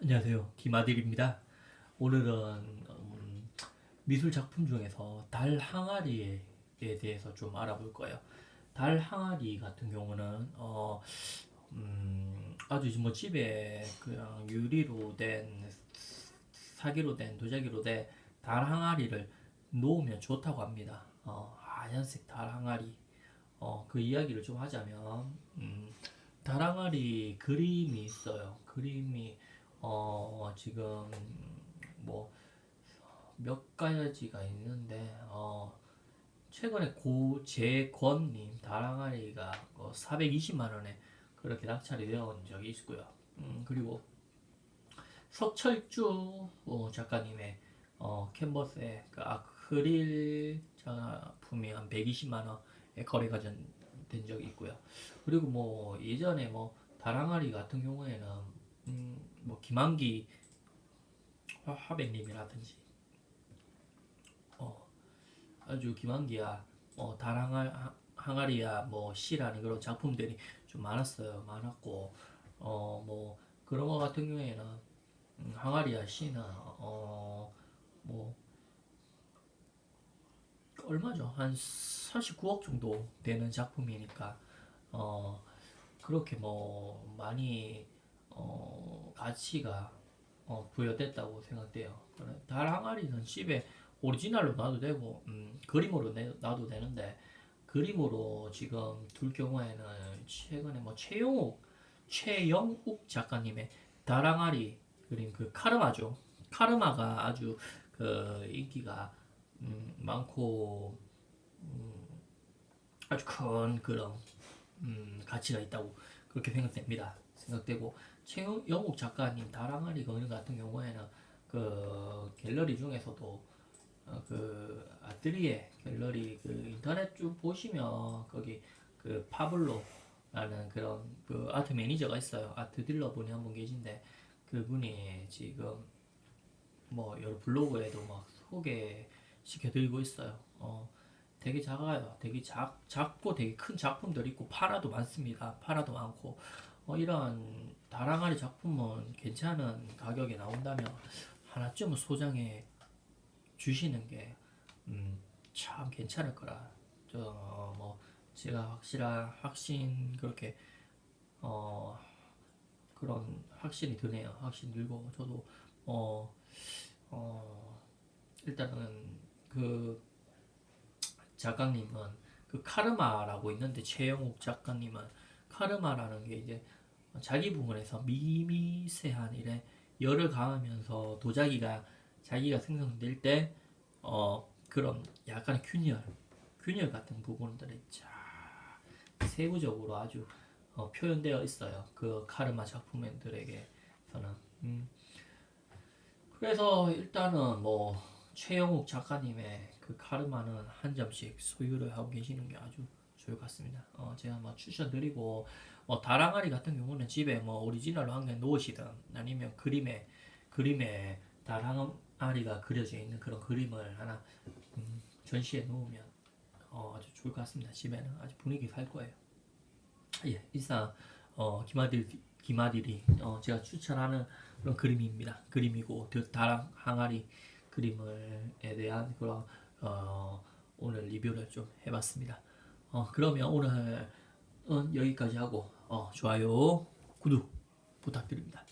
안녕하세요. 김아들입니다. 오늘은 음, 미술 작품 중에서 달 항아리에 대해서 좀 알아볼 거예요. 달 항아리 같은 경우는 어, 음, 아주 뭐 집에 그냥 유리로 된 사기로 된 도자기로 된 달 항아리를 놓으면 좋다고 합니다. 어, 하얀색 달 항아리. 어, 그 이야기를 좀 하자면 음, 달 항아리 그림이 있어요. 그림이 어, 지금 뭐 몇 가지가 있는데 어, 최근에 고재권님 다랑아리가 420만 원에 그렇게 낙찰이 되어 온 적이 있고요. 음, 그리고 석철주 어, 작가님의 어, 캔버스의 그 아크릴 작품이 한 120만 원에 거래가 전, 된 적이 있고요. 그리고 뭐 예전에 뭐 다랑아리 같은 경우에는 음, 뭐 김한기 화- 화백님이라든지. 어 아주 김한기야 어 다랑아 항아리야 뭐 시라는 그런 작품들이 좀 많았어요. 많았고 어 뭐 그런 거 같은 경우에는 음, 항아리야 시나 어 뭐 얼마죠? 한 39억 정도 되는 작품이니까 어 그렇게 뭐 많이 어, 가치가 어, 부여됐다고 생각돼요. 달 항아리는 집에 오리지널로 놔도 되고 음, 그림으로 내, 놔도 되는데 그림으로 지금 둘 경우에는 최근에 뭐 최영욱 최영욱 작가님의 달 항아리 그림 그 카르마죠. 카르마가 아주 그 인기가 음, 많고 음, 아주 큰 그런 음, 가치가 있다고 그렇게 생각됩니다. 생각되고 최영욱 작가님 다랑아리 거인 같은 경우에는 그 갤러리 중에서도 어, 그 아트리에 갤러리 그 인터넷 쭉 보시면 거기 그 파블로라는 그런 그 아트 매니저가 있어요. 아트 딜러 분이 한 분 계신데 그분이 지금 뭐 여러 블로그에도 막 소개시켜 드리고 있어요. 어, 되게 작아요. 되게 작, 작고 되게 큰 작품들이 있고 파라도 많습니다. 파라도 많고 어, 이런 다랑아리 작품은 괜찮은 가격에 나온다면 하나쯤은 소장해 주시는 게 음, 참 괜찮을 거라. 저뭐 제가 확실한 확신 그렇게 어 그런 확신이 드네요. 확신 들고 저도 어 어, 일단은 그 작가님은 그 카르마라고 있는데 최영욱 작가님은 카르마라는 게 이제 자기 부분에서 미미세한 일에 열을 가하면서 도자기가 자기가 생성될 때 어 그런 약간의 균열 균열 같은 부분들이 쫙 세부적으로 아주 어, 표현되어 있어요 그 카르마 작품들에게서는 음. 그래서 일단은 뭐 최영욱 작가님의 그 카르마는 한 점씩 소유를 하고 계시는 게 아주 좋을 것 같습니다. 어, 제가 뭐 추천드리고 뭐 다랑아리 같은 경우는 집에 뭐 오리지널로 한 개 놓으시든 아니면 그림에 그림에 다랑아리가 그려져 있는 그런 그림을 하나 음, 전시해 놓으면 어, 아주 좋을 것 같습니다. 집에는 아주 분위기 살 거예요. 예, 이상 어, 김아들 김아들이 어, 제가 추천하는 그런 그림입니다. 그림이고 그 다랑 항아리 그림을에 대한 그런 어, 오늘 리뷰를 좀 해봤습니다. 어, 그러면 오늘은 여기까지 하고 어, 좋아요, 구독 부탁드립니다.